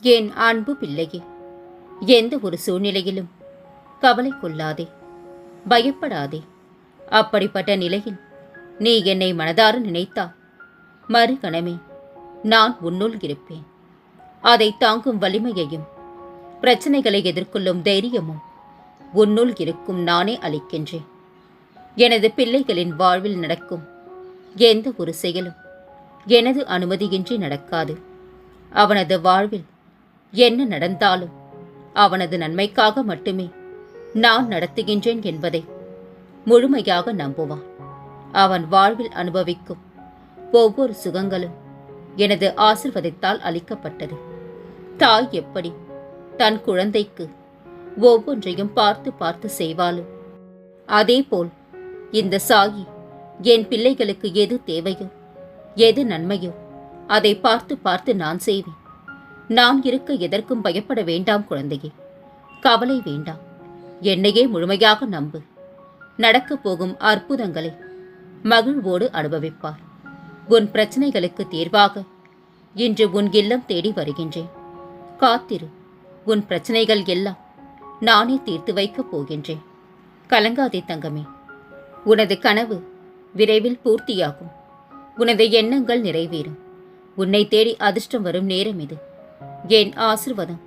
என் அன்பு பிள்ளையே? எந்த ஒரு சூழ்நிலையிலும் கவலை கொள்ளாதே பயப்படாதே. அப்படிப்பட்ட நிலையில் நீ என்னை மனதார நினைத்தால் மறுகணமே நான் உன்னுள் இருப்பேன். அதை தாங்கும் வலிமையையும் பிரச்சனைகளை எதிர்கொள்ளும் தைரியமும் உன்னுள் இருக்கும் நானே அளிக்கின்றேன். எனது பிள்ளைகளின் வாழ்வில் நடக்கும் எந்த ஒரு செயலும் எனது அனுமதியின்றி நடக்காது. அவனது வாழ்வில் என்ன நடந்தாலும் அவனது நன்மைக்காக மட்டுமே நான் நடத்துகின்றேன் என்பதை முழுமையாக நம்புவான். அவன் வாழ்வில் அனுபவிக்கும் ஒவ்வொரு சுகங்களும் எனது ஆசிர்வதித்தால் அளிக்கப்பட்டது. தாய் எப்படி தன் குழந்தைக்கு ஒவ்வொன்றையும் பார்த்து பார்த்து செய்வாளோ? அதேபோல் இந்த சாயி என் பிள்ளைகளுக்கு எது தேவையோ எது நன்மையோ அதை பார்த்து பார்த்து நான் செய்வேன். நான் இருக்க எதற்கும் பயப்பட வேண்டாம் குழந்தையே. கவலை வேண்டாம். என்னையே முழுமையாக நம்பு. நடக்கப் போகும் அற்புதங்களை மகிழ்வோடு அனுபவிப்பார். உன் பிரச்சனைகளுக்கு தீர்வாக இன்று உன் இல்லம் தேடி வருகின்றேன். காத்திரு. உன் பிரச்சனைகள் எல்லாம் நானே தீர்த்து வைக்கப் போகின்றேன். கலங்காதே தங்கமே. உனது கனவு விரைவில் பூர்த்தியாகும். உனது எண்ணங்கள் நிறைவேறும். உன்னை தேடி அதிர்ஷ்டம் வரும் நேரம் இது. என் ஆசிர்வாதம்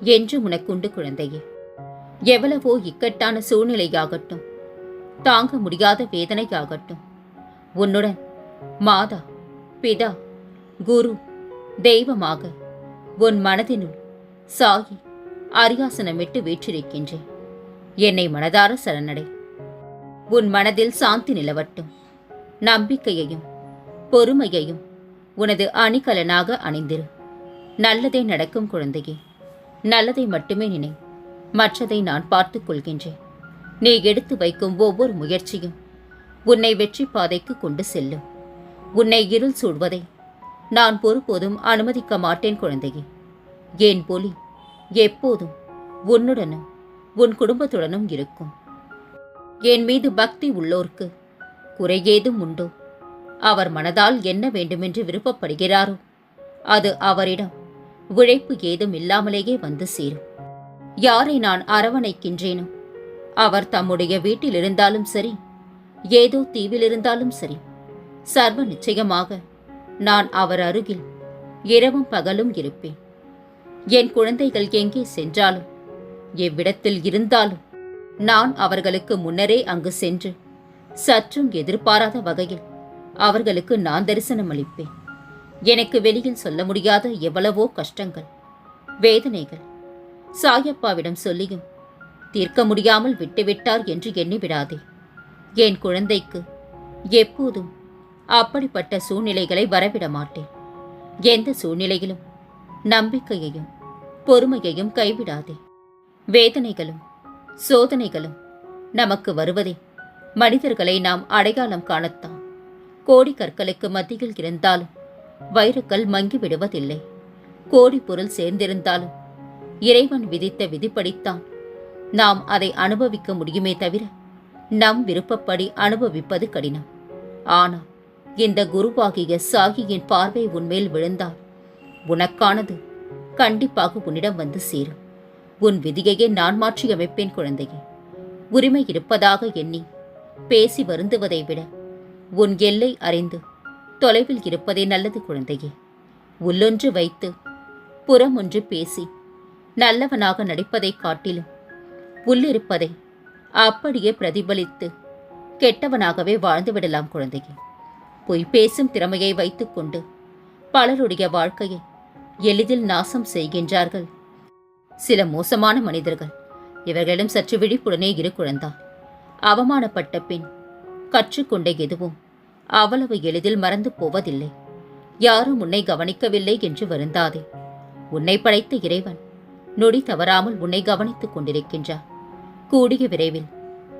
என்று உனக்குண்டு குழந்தையே. எவ்வளவோ இக்கட்டான சூழ்நிலையாகட்டும் தாங்க முடியாத வேதனையாகட்டும். உன்னுடன் மாதா பிதா குரு தெய்வமாக உன் மனதினுள் சாகி அரியாசனமிட்டு வீற்றிருக்கின்றேன். என்னை மனதார சரணடை. உன் மனதில் சாந்தி நிலவட்டும். நம்பிக்கையையும் பொறுமையையும் உனது அணிகலனாக அணிந்திரு. நல்லதே நடக்கும் குழந்தையே. நல்லதை மட்டுமே நினை. மற்றதை நான் பார்த்து கொள்கின்றேன். நீ எடுத்து வைக்கும் ஒவ்வொரு முயற்சியும் உன்னை வெற்றி பாதைக்கு கொண்டு செல்லும். உன்னை இருள் சூழ்வதை நான் ஒருபோதும் அனுமதிக்க மாட்டேன் குழந்தையே. ஏன் பொலி? எப்போதும் உன்னுடனும் உன் குடும்பத்துடனும் இருக்கும். என் மீது பக்தி உள்ளோர்க்கு குறையேதும் உண்டோ? அவர் மனதால் என்ன வேண்டுமென்று விருப்பப்படுகிறாரோ? அது அவரிடம் உழைப்பு ஏதும் இல்லாமலேயே வந்து சேரும். யாரை நான் அரவணைக்கின்றேனோ? அவர் தம்முடைய வீட்டில் இருந்தாலும் சரி ஏதோ தீவில் இருந்தாலும் சரி சர்வ நிச்சயமாக நான் அவர் அருகில் இரவும் பகலும் இருப்பேன். என் குழந்தைகள் எங்கே சென்றாலும் எவ்விடத்தில் இருந்தாலும் நான் அவர்களுக்கு முன்னரே அங்கு சென்று சற்றும் எதிர்பாராத வகையில் அவர்களுக்கு நான் தரிசனம் அளிப்பேன் எனக்கு வெளியில் சொல்ல முடியாத எவ்வளவோ கஷ்டங்கள் வேதனைகள். சாயப்பாவிடம் சொல்லியும் தீர்க்க முடியாமல் விட்டுவிட்டார் என்று எண்ணி விடாதே என் குழந்தைக்கு எப்போதும் அப்படிப்பட்ட சூழ்நிலைகளை வரவிட மாட்டேன். எந்த சூழ்நிலையிலும் நம்பிக்கையையும் பொறுமையையும் கைவிடாதே. வேதனைகளும் சோதனைகளும் நமக்கு வருவதே. மனிதர்களை நாம் அடையாளம் காணத்தான். கோடி கற்களுக்கு மத்தியில் இருந்தாலும் வைரக்கல் மங்கி விடுவதில்லை கோடி பொருள் சேர்ந்திருந்தாலும் இறைவன் விதித்த விதிப்படித்தான் நாம் அதை அனுபவிக்க முடியுமே தவிர நம் விருப்பப்படி அனுபவிப்பது கடினம். ஆனால் இந்த குருவாகிய சாகியின் பார்வை உன்மேல் விழுந்தால் உனக்கானது கண்டிப்பாக உன்னிடம் வந்து சேரும். உன் விதியையே நான் மாற்றியமைப்பேன் குழந்தையே. உரிமை இருப்பதாக எண்ணி பேசி வருந்துவதை விட உன் எல்லை அறிந்து தொலைவில் இருப்பதே நல்லது குழந்தையே. உள்ளொன்று வைத்து புறம் ஒன்று பேசி நல்லவனாக நடிப்பதைக் காட்டிலும் உள்ளிருப்பதை அப்படியே பிரதிபலித்து கெட்டவனாகவே வாழ்ந்துவிடலாம் குழந்தையே. பொய் பேசும் திறமையை வைத்துக்கொண்டு பலருடைய வாழ்க்கையை எளிதில் நாசம் செய்கின்றார்கள். சில மோசமான மனிதர்கள் இவர்களிடம் சற்று விழிப்புடனே இரு குழந்தா. அவமானப்பட்ட பின் கற்றுக்கொண்ட எதுவும் அவ்வளவு எளிதில் மறந்து போவதில்லை. யாரும் உன்னை கவனிக்கவில்லை என்று வருந்தாதே. உன்னை படைத்த இறைவன் நொடி தவறாமல் உன்னை கவனித்துக் கொண்டிருக்கின்றார். கூடிய விரைவில்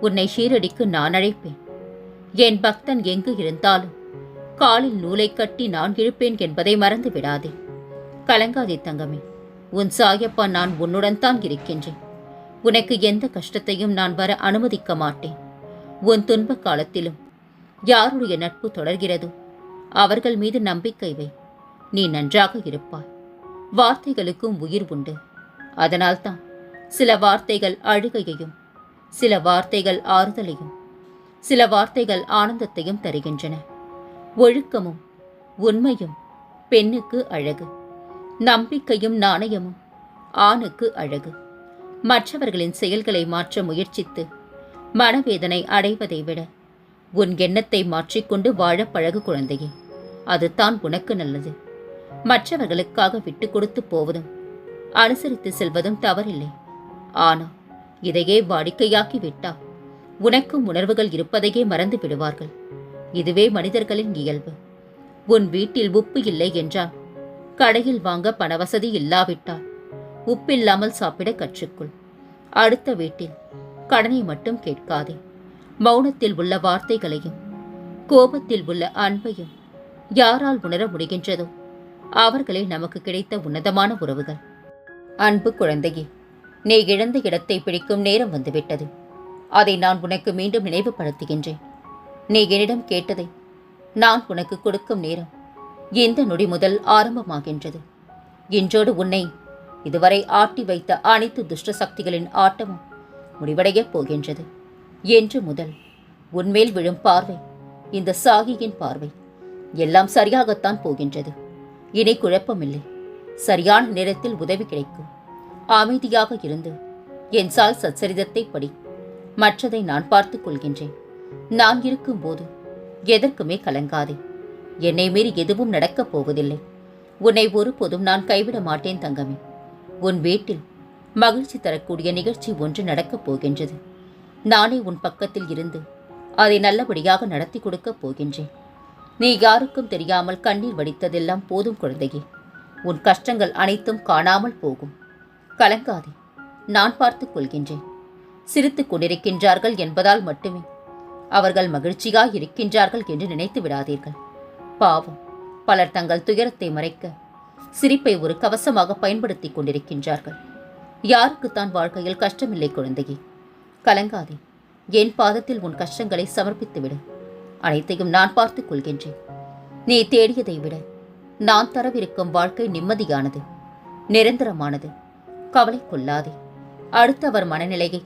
உன்னை ஷீரடிக்கு நான் அழைப்பேன். என் பக்தன் எங்கு இருந்தாலும் காலில் நூலை கட்டி நான் இழுப்பேன் என்பதை மறந்து விடாதே. கலங்காதே தங்கமே உன் சாயப்பா நான் உன்னுடன் தான் இருக்கின்றேன். உனக்கு எந்த கஷ்டத்தையும் நான் வர அனுமதிக்க மாட்டேன். உன் துன்ப காலத்திலும் யாருடைய நட்பு தொடர்கிறதோ? அவர்கள் மீது நம்பிக்கை வை. நீ நன்றாக இருப்பாய். வார்த்தைகளுக்கும் உயிர் உண்டு. அதனால்தான் சில வார்த்தைகள் அழுகையையும் சில வார்த்தைகள் ஆறுதலையும் சில வார்த்தைகள் ஆனந்தத்தையும் தருகின்றன. ஒழுக்கமும் உண்மையும் பெண்ணுக்கு அழகு. நம்பிக்கையும் நாணயமும் ஆணுக்கு அழகு. மற்றவர்களின் செயல்களை மாற்ற முயற்சித்து மனவேதனை அடைவதை விட உன் எண்ணத்தை மாற்றிக்கொண்டு வாழ பழகு குழந்தையே. அதுதான் உனக்கு நல்லது. மற்றவர்களுக்காக விட்டு கொடுத்து போவதும் அனுசரித்து செல்வதும் தவறில்லை. ஆனால் இதையே வாடிக்கையாக்கி விட்டா உனக்கும் உணர்வுகள் இருப்பதையே மறந்து விடுவார்கள். இதுவே மனிதர்களின் இயல்பு. உன் வீட்டில் உப்பு இல்லை என்றால் கடையில் வாங்க பணவசதி இல்லாவிட்டால் உப்பில்லாமல் சாப்பிட கற்றுக்கொள். அடுத்த வீட்டில் கடனை மட்டும் கேட்காதே. மௌனத்தில் உள்ள வார்த்தைகளையும் கோபத்தில் உள்ள அன்பையும் யாரால் உணர முடிகின்றதோ அவர்களே நமக்கு கிடைத்த உன்னதமான உறவுகள். அன்பு குழந்தையே நீ இழந்த இடத்தை பிடிக்கும் நேரம் வந்துவிட்டது. அதை நான் உனக்கு மீண்டும் நினைவுபடுத்துகின்றேன். நீ என்னிடம் கேட்டதை நான் உனக்கு கொடுக்கும் நேரம் இந்த நொடி முதல் ஆரம்பமாகின்றது. இன்றோடு உன்னை இதுவரை ஆட்டி வைத்த அனைத்து துஷ்ட சக்திகளின் ஆட்டமும் முடிவடையப் போகின்றது. என்று முதல். உன்மேல் விழும் பார்வை இந்த சாகியின் பார்வை எல்லாம் சரியாகத்தான் போகின்றது. இனி குழப்பமில்லை. சரியான நேரத்தில் உதவி கிடைக்கும். அமைதியாக இருந்து என் சாய் சச்சரிதத்தை படி மற்றதை நான் பார்த்துக் கொள்கின்றேன். நான் இருக்கும்போது எதற்குமே கலங்காதே. என்னை மீறி எதுவும் நடக்கப் போவதில்லை. உன்னை ஒருபோதும் நான் கைவிட மாட்டேன் தங்கமே. உன் வீட்டில் மகிழ்ச்சி தரக்கூடிய நிகழ்ச்சி ஒன்று நடக்கப் போகின்றது. நானே உன் பக்கத்தில் இருந்து அதை நல்லபடியாக நடத்தி கொடுக்கப் போகின்றேன். நீ யாருக்கும் தெரியாமல் கண்ணீர் வடித்ததெல்லாம் போதும் குழந்தையே. உன் கஷ்டங்கள் அனைத்தும் காணாமல் போகும். கலங்காதே நான் பார்த்துக் கொள்கின்றேன். சிரித்துக் கொண்டிருக்கின்றார்கள் என்பதால் மட்டுமே அவர்கள் மகிழ்ச்சியாக இருக்கின்றார்கள் என்று நினைத்து விடாதீர்கள். பாவம் பலர் தங்கள் துயரத்தை மறைக்க சிரிப்பை ஒரு கவசமாக பயன்படுத்திக் கொண்டிருக்கின்றார்கள். யாருக்குத்தான் வாழ்க்கையில் கஷ்டமில்லை குழந்தையே. கலங்காதே. என் பாதத்தில் உன் கஷ்டங்களை சமர்ப்பித்து விடு அனைத்தையும் நான் பார்த்துக் கொள்கின்றேன். நீ தேடியதை விட நான் தரவிருக்கும் வாழ்க்கை நிம்மதியானது நிரந்தரமானது. கவலை கொள்ளாதே. அடுத்தவர் மனநிலையை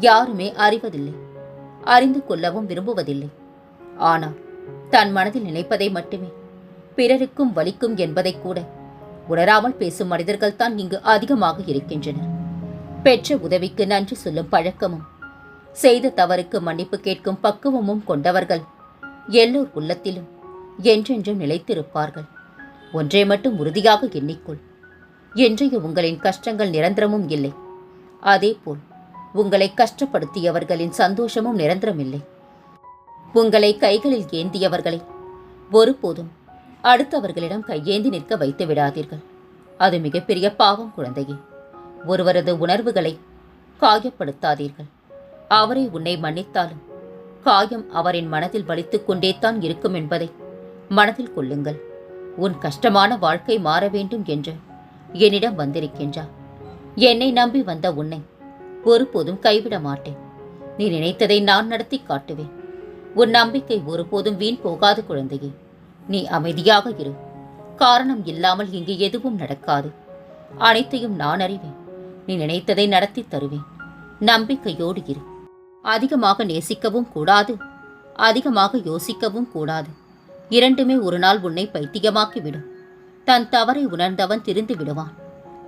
யாருமே அறிவதில்லை. அறிந்து கொள்ளவும் விரும்புவதில்லை. ஆனால் தன் மனதில் நினைப்பதை மட்டுமே பிறருக்கும் வலிக்கும் என்பதை கூட உணராமல் பேசும் மனிதர்கள்தான் இங்கு அதிகமாக இருக்கின்றனர். பெற்ற உதவிக்கு நன்றி சொல்லும் பழக்கமும். செய்த தவறுக்கு மன்னிப்பு கேட்கும் பக்குவமும் கொண்டவர்கள் எல்லோர் உள்ளத்திலும் என்றென்றும் நிலைத்திருப்பார்கள். ஒன்றை மட்டும் உறுதியாக எண்ணிக்கொள். இன்றைய உங்களின் கஷ்டங்கள் நிரந்தரமும் இல்லை. அதேபோல் உங்களை கஷ்டப்படுத்தியவர்களின் சந்தோஷமும் நிரந்தரமில்லை. உங்களை கைகளில் ஏந்தியவர்களை ஒருபோதும் அடுத்தவர்களிடம் கையேந்தி நிற்க வைத்து விடாதீர்கள் அது மிகப்பெரிய பாவம் குழந்தையே. ஒருவரது உணர்வுகளை காயப்படுத்தாதீர்கள். அவரை உன்னை மன்னித்தாலும் காயம் அவரின் மனதில் வலித்துக் கொண்டேதான் இருக்கும் என்பதை மனதில் கொள்ளுங்கள். உன் கஷ்டமான வாழ்க்கை மாற வேண்டும் என்று என்னிடம் வந்திருக்கின்றார். என்னை நம்பி வந்த உன்னை ஒருபோதும் கைவிட மாட்டேன். நீ நினைத்ததை நான் நடத்தி காட்டுவேன். உன் நம்பிக்கை ஒருபோதும் வீண் போகாது குழந்தையே. நீ அமைதியாக இரு. காரணம் இல்லாமல் இங்கு எதுவும் நடக்காது. அனைத்தையும் நான் அறிவேன். நீ நினைத்ததை நடத்தி தருவேன். நம்பிக்கையோடு இரு. அதிகமாக நேசிக்கவும் கூடாது. அதிகமாக யோசிக்கவும் கூடாது. இரண்டுமே ஒரு நாள் உன்னை பைத்தியமாக்கி விடும் தன் தவறை உணர்ந்தவன் திருந்து விடுவான்.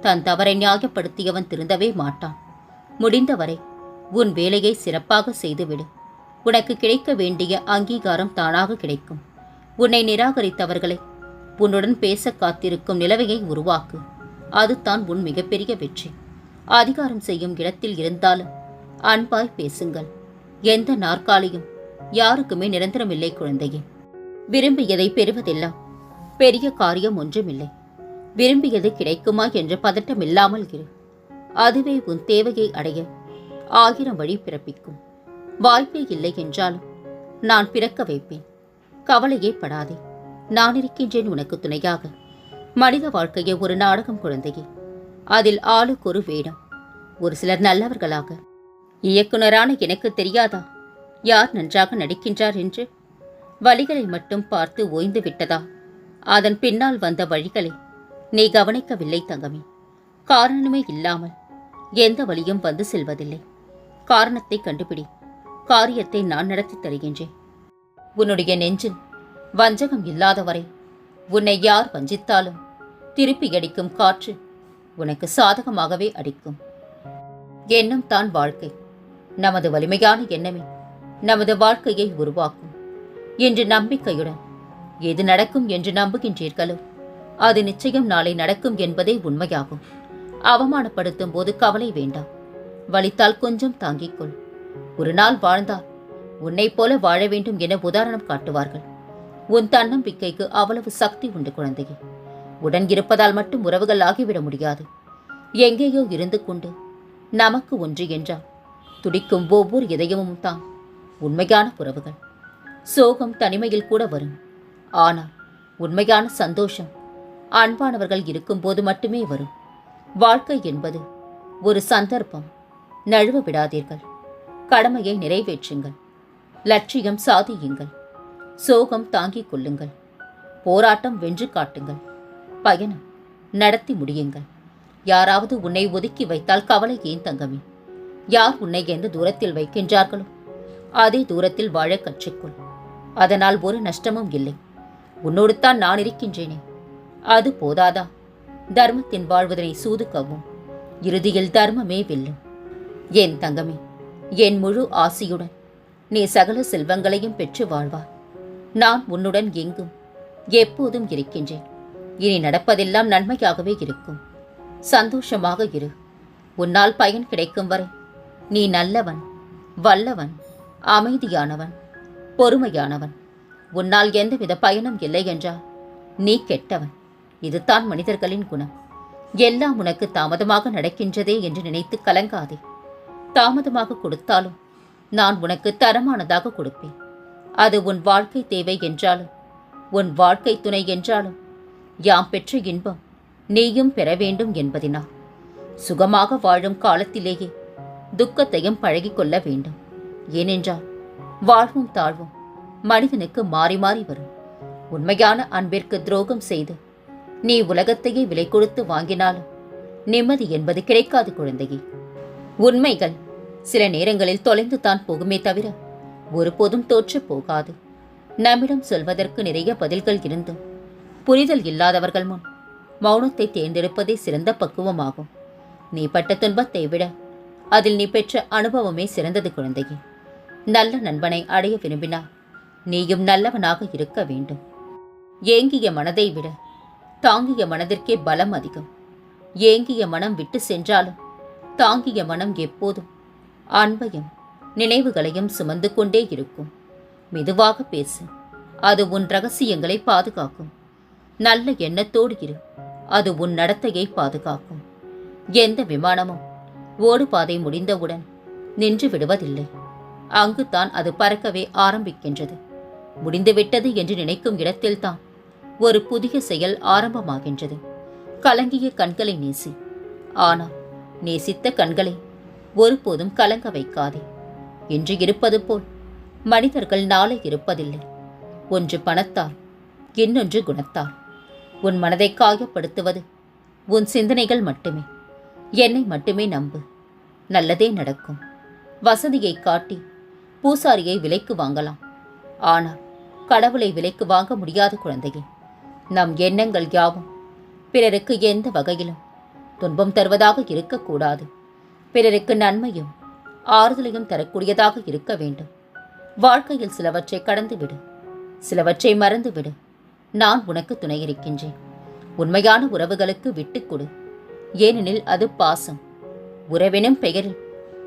தன் தவறை நியாயப்படுத்தியவன் திருந்தவே மாட்டான். முடிந்தவரை உன் வேலையை சிறப்பாக செய்துவிடு. உனக்கு கிடைக்க வேண்டிய அங்கீகாரம் தானாக கிடைக்கும். உன்னை நிராகரித்தவர்களை உன்னுடன் பேச காத்திருக்கும் நிலவையை உருவாக்கு. அதுதான் உன் மிகப்பெரிய வெற்றி. அதிகாரம் செய்யும் இடத்தில் இருந்தாலும் அன்பாய் பேசுங்கள். எந்த நாற்காலியும் யாருக்குமே நிரந்தரமில்லை குழந்தையே. விரும்பியதை பெறுவதெல்லாம் பெரிய காரியம் ஒன்றுமில்லை. விரும்பியது கிடைக்குமா என்ற பதட்டம் இல்லாமல் இரு. அதுவே உன் தேவையை அடைய ஆயிரம் வழி பிறப்பிக்கும். வாய்ப்பே இல்லை என்றாலும் நான் பிறக்க வைப்பேன். கவலையே படாதே. நான் இருக்கின்றேன் உனக்கு துணையாக. மனித வாழ்க்கையை ஒரு நாடகம் குழந்தையே. அதில் ஆளுக்கு ஒரு வேடம். ஒரு சிலர் நல்லவர்களாக. இயக்குனரான எனக்கு தெரியாதா? யார் நன்றாக நடிக்கின்றார் என்று? வழிகளை மட்டும் பார்த்து ஓய்ந்து விட்டதா? அதன் பின்னால் வந்த வழிகளை நீ கவனிக்கவில்லை தங்கமே. காரணமே இல்லாமல் எந்த வழியும் வந்து செல்வதில்லை. காரணத்தை கண்டுபிடி. காரியத்தை நான் நடத்தி தருகின்றேன். உன்னுடைய நெஞ்சில் வஞ்சகம் இல்லாதவரை உன்னை யார் வஞ்சித்தாலும் திருப்பி அடிக்கும் காற்று உனக்கு சாதகமாகவே அடிக்கும். எண்ணம் தான் வாழ்க்கை. நமது வலிமையான எண்ணமே நமது வாழ்க்கையை உருவாக்கும். என்று நம்பிக்கையுடன் எது நடக்கும் என்று நம்புகின்றீர்களோ அது நிச்சயம் நாளை நடக்கும் என்பதே உண்மையாகும். அவமானப்படுத்தும் போது கவலை வேண்டாம். வலித்தால் கொஞ்சம் தாங்கிக் கொள். ஒரு நாள் வாழ்ந்தால் உன்னைப் போல வாழ வேண்டும் என உதாரணம் காட்டுவார்கள். உன் தன்னம்பிக்கைக்கு அவ்வளவு சக்தி உண்டு குழந்தையே. உடன் இருப்பதால் மட்டும் உறவுகள் ஆகிவிட முடியாது. எங்கேயோ இருந்து கொண்டு நமக்கு ஒன்று என்றால் துடிக்கும் ஒவ்வொரு இதயமும் தான் உண்மையான உறவுகள். சோகம் தனிமையில் கூட வரும். ஆனால் உண்மையான சந்தோஷம் அன்பானவர்கள் இருக்கும்போது மட்டுமே வரும். வாழ்க்கை என்பது ஒரு சந்தர்ப்பம். நழுவ விடாதீர்கள். கடமையை நிறைவேற்றுங்கள். லட்சியம் சாதியுங்கள். சோகம் தாங்கிக் கொள்ளுங்கள். போராட்டம் வென்று காட்டுங்கள். பயணம் நடத்தி முடியுங்கள். யாராவது உன்னை ஒதுக்கி வைத்தால் கவலை ஏன் தங்கமே? யார் உன்னை எந்த தூரத்தில் வைக்கின்றார்களோ அதே தூரத்தில் வாழ கற்றுக்கொள். அதனால் ஒரு நஷ்டமும் இல்லை. உன்னோடு தான் நான் இருக்கின்றேனே. அது போதாதா? தர்மத்தின் வாழ்வதனை சூதுக்கவும். இறுதியில் தர்மமே வெல்லும் என் தங்கமே? என் முழு ஆசியுடன் நீ சகல செல்வங்களையும் பெற்று வாழ்வாய். நான் உன்னுடன் எங்கும் எப்போதும் இருக்கின்றேன். இனி நடப்பதெல்லாம் நன்மையாகவே இருக்கும். சந்தோஷமாக இரு. உன்னால் பயன் கிடைக்கும் வரை நீ நல்லவன் வல்லவன் அமைதியானவன் பொறுமையானவன். உன்னால் எந்தவித பயனும் இல்லை என்றால் நீ கெட்டவன். இதுதான் மனிதர்களின் குணம். எல்லாம் உனக்கு தாமதமாக நடக்கின்றதே என்று நினைத்து கலங்காதே. தாமதமாக கொடுத்தாலும் நான் உனக்கு தரமானதாக கொடுப்பேன். அது உன் வாழ்க்கை தேவை என்றாலும் உன் வாழ்க்கை துணை என்றாலும் யாம் பெற்ற இன்பம் நீயும் பெற வேண்டும் என்பதினால் சுகமாக வாழும் காலத்திலேயே துக்கத்தையும் பழகிக் கொள்ள வேண்டும். ஏனென்றால் வாழ்வும் தாழ்வும் மனிதனுக்கு மாறி மாறி வரும். உண்மையான அன்பிற்கு துரோகம் செய்து நீ உலகத்தையே விலை கொடுத்து வாங்கினாலும் நிம்மதி என்பது கிடைக்காது குழந்தையே. உண்மைகள் சில நேரங்களில் தொலைந்து தான் போகுமே தவிர ஒருபோதும் தோற்று போகாது. நம்மிடம் சொல்வதற்கு நிறைய பதில்கள் இருந்தும் புரிதல் இல்லாதவர்கள் முன் மௌனத்தை தேர்ந்தெடுப்பதே சிறந்த பக்குவமாகும். நீ பட்ட துன்பத்தை விட அதில் நீ பெற்ற அனுபவமே சிறந்தது குழந்தையே. நல்ல நண்பனை அடைய விரும்பினால் நீயும் நல்லவனாக இருக்க வேண்டும். ஏங்கிய மனதை விட தாங்கிய மனதிற்கே பலம் அதிகம். ஏங்கிய மனம் விட்டு சென்றாலும் தாங்கிய மனம் எப்போதும் அன்பையும் நினைவுகளையும் சுமந்து கொண்டே இருக்கும். மெதுவாக பேசு. அது உன் ரகசியங்களை பாதுகாக்கும். நல்ல எண்ணத்தோடு இரு. அது உன் நடத்தையை பாதுகாக்கும். எந்த விமானமும் ஓடுபாதை முடிந்தவுடன் நின்று விடுவதில்லை. அங்குதான் அது பறக்கவே ஆரம்பிக்கின்றது. முடிந்துவிட்டது என்று நினைக்கும் இடத்தில்தான் ஒரு புதிய செயல் ஆரம்பமாகின்றது. கலங்கிய கண்களை நேசி. ஆனால் நேசித்த கண்களை ஒருபோதும் கலங்க வைக்காதே. இன்று இருப்பது போல் மனிதர்கள் நாளை இருப்பதில்லை. ஒன்று பணத்தால் இன்னொன்று குணத்தால். உன் மனதை காயப்படுத்துவது. உன் சிந்தனைகள் மட்டுமே. என்னை மட்டுமே நம்பு. நல்லதே நடக்கும். வசதியை காட்டி பூசாரியை விலைக்கு வாங்கலாம். ஆனால் கடவுளை விலைக்கு வாங்க முடியாத குழந்தையே நம் எண்ணங்கள் யாவும் பிறருக்கு எந்த வகையிலும் துன்பம் தருவதாக இருக்கக்கூடாது. பிறருக்கு நன்மையும் ஆறுதலையும் தரக்கூடியதாக இருக்க வேண்டும். வாழ்க்கையில் சிலவற்றை கடந்துவிடு. சிலவற்றை மறந்துவிடு. நான் உனக்கு துணை இருக்கின்றேன் உண்மையான உறவுகளுக்கு விட்டுக் கொடு. ஏனெனில் அது பாசம். உறவினும் பெயரில்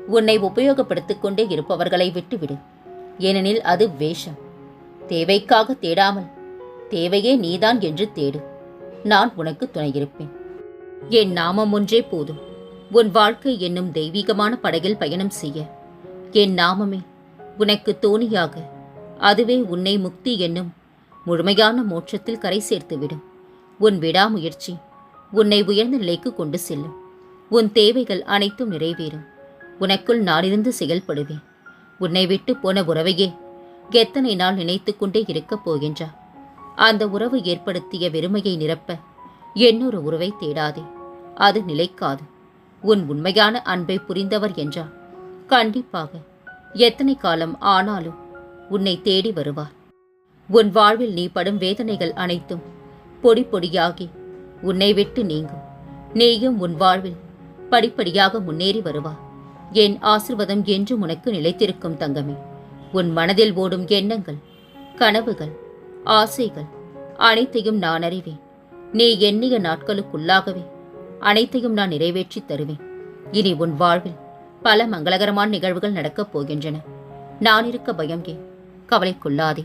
உன்னை உபயோகப்படுத்திக் கொண்டே இருப்பவர்களை விட்டுவிடு. ஏனெனில் அது வேஷம். தேவைக்காக தேடாமல் தேவையே நீதான் என்று தேடு. நான் உனக்கு துணையிருப்பேன். என் நாமம் ஒன்றே போதும். உன் வாழ்க்கை என்னும் தெய்வீகமான படகில் பயணம் செய்ய. என் நாமமே உனக்கு தோணியாக அதுவே உன்னை முக்தி என்னும் முழுமையான மோட்சத்தில் கரை சேர்த்துவிடும். உன் விடாமுயற்சி உன்னை உயர்ந்த நிலைக்கு கொண்டு செல்லும். உன் தேவைகள் அனைத்தும் நிறைவேறும். உனக்குள் நானிருந்து செயல்படுவேன். உன்னை விட்டு போன உறவையே எத்தனை நாள் நினைத்து கொண்டே இருக்கப் போகின்றா. அந்த உறவு ஏற்படுத்திய வெறுமையை நிரப்ப என்னொரு உறவை தேடாதே. அது நிலைக்காது. உன் உண்மையான அன்பை புரிந்தவர் என்றார் கண்டிப்பாக எத்தனை காலம் ஆனாலும் உன்னை தேடி வருவார். உன் வாழ்வில் நீ படும் வேதனைகள் அனைத்தும் பொடி பொடியாகி உன்னை விட்டு நீங்கும். நீயும் உன் வாழ்வில் படிப்படியாக முன்னேறி வருவா. என் ஆசிர்வாதம் என்றும் உனக்கு நிலைத்திருக்கும் தங்கமே. உன் மனதில் ஓடும் எண்ணங்கள் கனவுகள் ஆசைகள் அனைத்தையும் நான் அறிவேன். நீ எண்ணிய நாட்களுக்குள்ளாகவே அனைத்தையும் நான் நிறைவேற்றித் தருவேன். இனி உன் வாழ்வில் பல மங்களகரமான நிகழ்வுகள் நடக்கப் போகின்றன. நான் இருக்க பயம் ஏன்? கவலைக்குள்ளாதே.